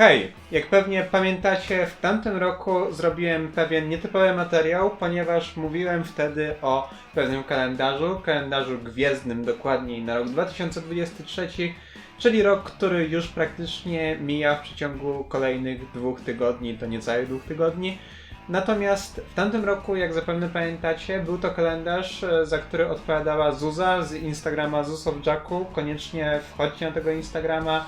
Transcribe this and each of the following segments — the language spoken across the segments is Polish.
Hej, jak pewnie pamiętacie, w tamtym roku zrobiłem pewien nietypowy materiał, ponieważ mówiłem wtedy o pewnym kalendarzu, kalendarzu gwiezdnym dokładniej na rok 2023, czyli rok, który już praktycznie mija w przeciągu kolejnych dwóch tygodni, do niecałych dwóch tygodni. Natomiast w tamtym roku, jak zapewne pamiętacie, był to kalendarz, e, za który odpowiadała Zuza z Instagrama Zuz. Koniecznie wchodźcie na tego Instagrama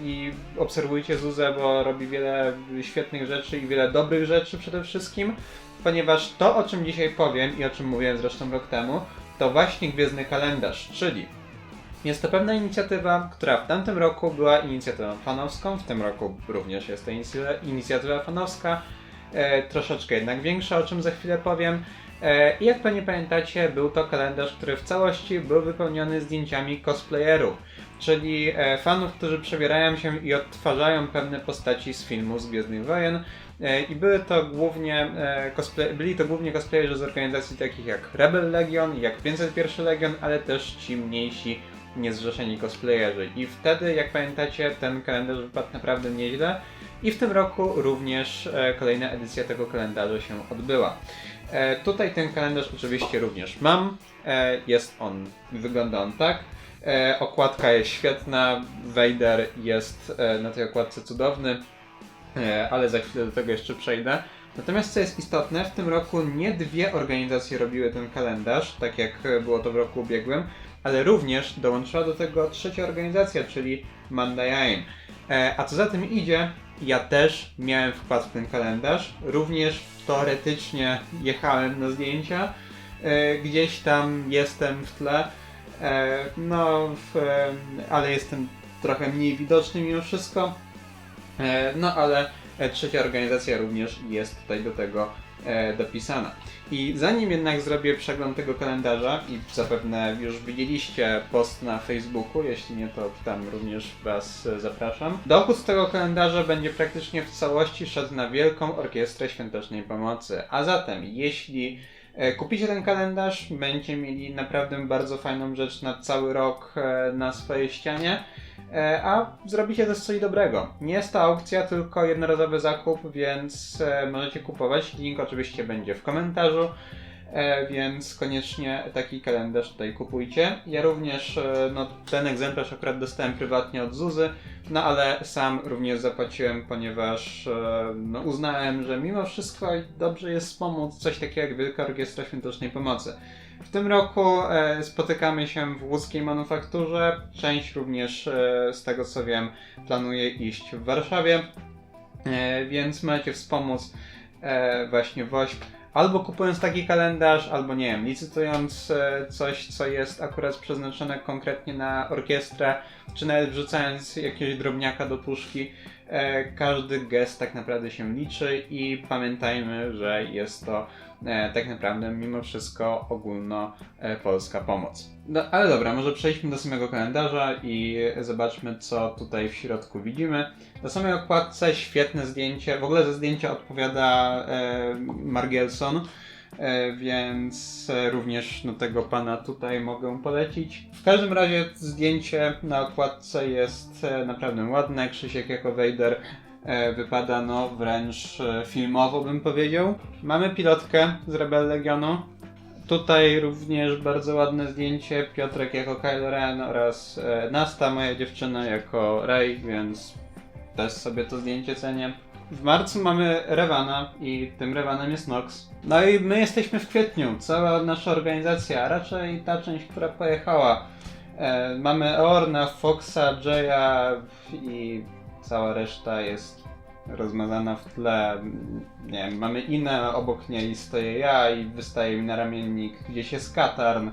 i obserwujcie Zuzę, bo robi wiele świetnych rzeczy i wiele dobrych rzeczy przede wszystkim. Ponieważ to, o czym dzisiaj powiem i o czym mówiłem zresztą rok temu, to właśnie Gwiezdny Kalendarz, czyli jest to pewna inicjatywa, która w tamtym roku była inicjatywą fanowską, w tym roku również jest to inicja- inicjatywa fanowska, e, troszeczkę jednak większa, o czym za chwilę powiem. E, I jak pewnie pamiętacie, był to kalendarz, który w całości był wypełniony zdjęciami cosplayerów, czyli e, fanów, którzy przebierają się i odtwarzają pewne postaci z filmu z Gwiezdnych Wojen. E, I były to głównie e, byli to głównie cosplayerzy z organizacji takich jak Rebel Legion, jak 501 Legion, ale też ci mniejsi niezrzeszeni cosplayerzy. I wtedy, jak pamiętacie, ten kalendarz wypadł naprawdę nieźle. I w tym roku również e, kolejna edycja tego kalendarza się odbyła. E, tutaj ten kalendarz oczywiście również mam. E, jest on, wygląda on tak. E, okładka jest świetna. Vader jest na tej okładce cudowny, ale za chwilę do tego jeszcze przejdę. Natomiast co jest istotne, w tym roku nie dwie organizacje robiły ten kalendarz, tak jak było to w roku ubiegłym, ale również dołączyła do tego trzecia organizacja, czyli Mandayaim. E, a co za tym idzie, ja też miałem wkład w ten kalendarz. Również teoretycznie jechałem na zdjęcia. E, gdzieś tam jestem w tle. E, no, e, ale jestem trochę mniej widoczny mimo wszystko. No, ale trzecia organizacja również jest tutaj do tego e, dopisana. I zanim jednak zrobię przegląd tego kalendarza i zapewne już widzieliście post na Facebooku, jeśli nie to tam również Was e, zapraszam. Dochód z tego kalendarza będzie praktycznie w całości szedł na Wielką Orkiestrę Świątecznej Pomocy. A zatem, jeśli e, kupicie ten kalendarz, będziecie mieli naprawdę bardzo fajną rzecz na cały rok e, na swojej ścianie. E, a zrobicie też coś dobrego. Nie jest to aukcja, tylko jednorazowy zakup, więc e, możecie kupować. Link oczywiście będzie w komentarzu, e, więc koniecznie taki kalendarz tutaj kupujcie. Ja również e, no, ten egzemplarz akurat dostałem prywatnie od Zuzy, no ale sam również zapłaciłem, ponieważ e, no, uznałem, że mimo wszystko dobrze jest wspomóc coś takiego jak Wielka Orkiestra Świątecznej Pomocy. W tym roku e, spotykamy się w łódzkiej manufakturze. Część również, e, z tego co wiem, planuje iść w Warszawie, e, więc możecie wspomóc e, właśnie WOŚP. Albo kupując taki kalendarz, albo nie wiem, licytując e, coś, co jest akurat przeznaczone konkretnie na orkiestrę, czy nawet wrzucając jakiegoś drobniaka do puszki. E, każdy gest tak naprawdę się liczy i pamiętajmy, że jest to tak naprawdę mimo wszystko ogólnopolska pomoc. No, ale dobra, może przejdźmy do samego kalendarza i zobaczmy, co tutaj w środku widzimy. Na samej okładce świetne zdjęcie. W ogóle za zdjęcie odpowiada e, Margelson, e, więc e, również no, tego pana tutaj mogę polecić. W każdym razie zdjęcie na okładce jest e, naprawdę ładne. Krzysiek jako Vader e, wypada no wręcz e, filmowo bym powiedział. Mamy pilotkę z Rebel Legionu. Tutaj również bardzo ładne zdjęcie. Piotrek jako Kylo Ren oraz e, Nasta, moja dziewczyna, jako Rey, więc też sobie to zdjęcie cenię. W marcu mamy Rewana i tym Rewanem jest Nox. No i my jesteśmy w kwietniu, cała nasza organizacja, a raczej ta część, która pojechała. E, mamy Orna, Foxa, Jaya i cała reszta jest rozmazana w tle. Nie wiem, mamy Inę, obok niej stoję ja i wystaje mi na ramiennik, gdzieś jest Katarn.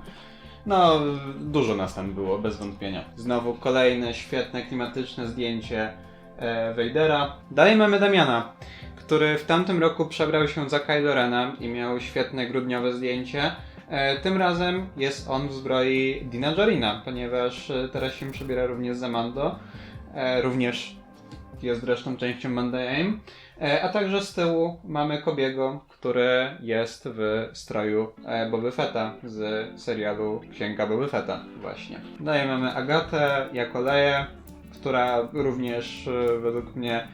No, dużo nas tam było, bez wątpienia. Znowu kolejne świetne, klimatyczne zdjęcie e. Dalej mamy Damiana, który w tamtym roku przebrał się za Kylo Rena i miał świetne grudniowe zdjęcie. E, tym razem jest on w zbroi Dina Jarina, ponieważ e, teraz się przebiera również za Mando. E, również jest zresztą częścią Mandaeim. E, a także z tyłu mamy Kobiego, który jest w stroju e, Boba Fetta z serialu Księga Boba Fetta właśnie. Dalej mamy Agatę jako Leję. która również e, według mnie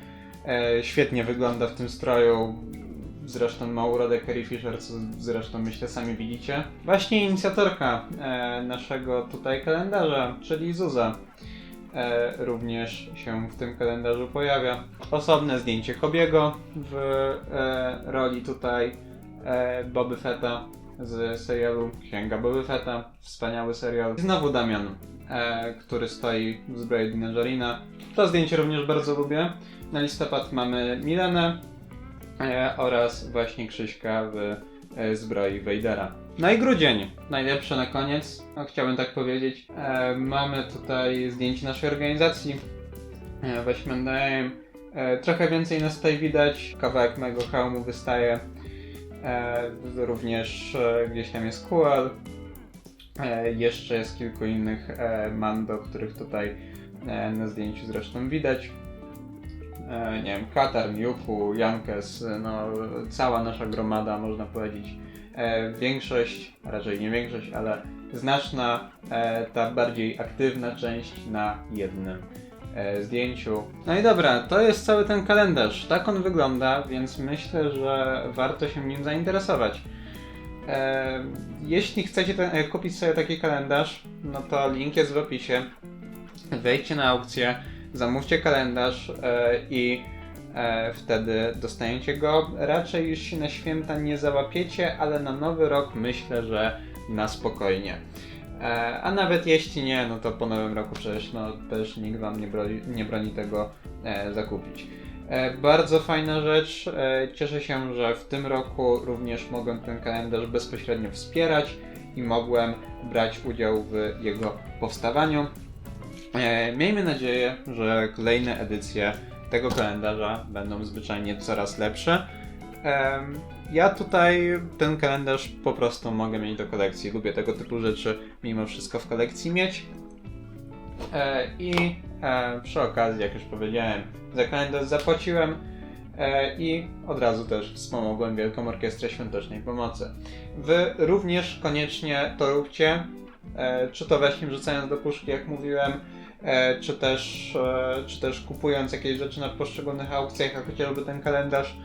świetnie wygląda w tym stroju. Zresztą ma urodę Carrie Fisher, co zresztą myślę sami widzicie. Właśnie inicjatorka naszego tutaj kalendarza, czyli Zuza, e, również się w tym kalendarzu pojawia. Osobne zdjęcie Kobiego w e, roli tutaj e, Boby Fetta z serialu Księga Boby Fetta. Wspaniały serial. Znowu Damian, e, który stoi w zbroi Dina Jarina. To zdjęcie również bardzo lubię. Na listopad mamy Milenę e, oraz właśnie Krzyśka w e, zbroi Vadera. No i grudzień, najlepsze na koniec, no, chciałbym tak powiedzieć. E, mamy tutaj zdjęcie naszej organizacji. E, weźmy. E, trochę więcej nas tutaj widać. Kawałek mojego hełmu wystaje. E, również e, gdzieś tam jest QL. E, jeszcze jest kilku innych e, mando, których tutaj e, na zdjęciu zresztą widać. E, nie wiem, Katar, Miuku, Jankes, no cała nasza gromada można powiedzieć. E, większość, raczej nie większość, ale znaczna, e, ta bardziej aktywna część na jednym zdjęciu. No i dobra, to jest cały ten kalendarz. Tak on wygląda, więc myślę, że warto się nim zainteresować. Jeśli chcecie ten, kupić sobie taki kalendarz, no to link jest w opisie. Wejdźcie na aukcję, zamówcie kalendarz e, i e, wtedy dostaniecie go. Raczej już się na święta nie załapiecie, ale na nowy rok myślę, że na spokojnie. E, a nawet jeśli nie, no to po nowym roku przecież no, też nikt wam nie broni, nie broni tego zakupić. Bardzo fajna rzecz. Cieszę się, że w tym roku również mogłem ten kalendarz bezpośrednio wspierać i mogłem brać udział w jego powstawaniu. E, miejmy nadzieję, że kolejne edycje tego kalendarza będą zwyczajnie coraz lepsze. Ja tutaj ten kalendarz po prostu mogę mieć do kolekcji. Lubię tego typu rzeczy mimo wszystko w kolekcji mieć. E, I e, przy okazji, jak już powiedziałem, za kalendarz zapłaciłem i od razu też wspomogłem Wielką Orkiestrę Świątecznej Pomocy. Wy również koniecznie to róbcie, czy to właśnie wrzucając do puszki, jak mówiłem, czy też, e, czy też kupując jakieś rzeczy na poszczególnych aukcjach, jak chociażby ten kalendarz.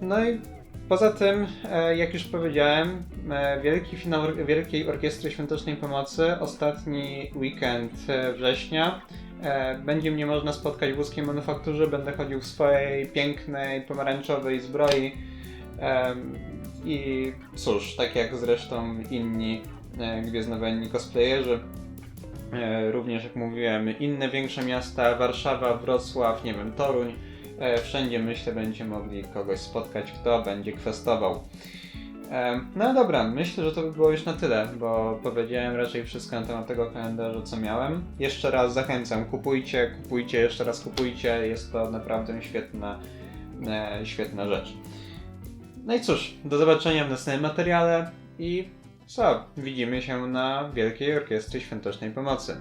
No i poza tym, e, jak już powiedziałem, e, wielki finał Wielkiej Orkiestry Świątecznej Pomocy, ostatni weekend e, września. E, Będzie mnie można spotkać w Łuskiej Manufakturze, będę chodził w swojej pięknej, pomarańczowej zbroi. I cóż, tak jak zresztą inni e, gwiezdnowojenni cosplayerzy, e, również jak mówiłem, inne większe miasta, Warszawa, Wrocław, nie wiem, Toruń, e, wszędzie myślę będziecie mogli kogoś spotkać, kto będzie kwestował. E, No dobra, myślę, że to by było już na tyle, bo powiedziałem raczej wszystko na temat tego kalendarza, co miałem. Jeszcze raz zachęcam, kupujcie, kupujcie, jeszcze raz kupujcie, jest to naprawdę świetna, e, świetna rzecz. No i cóż, do zobaczenia w następnym materiale i co? Widzimy się na Wielkiej Orkiestry Świątecznej Pomocy.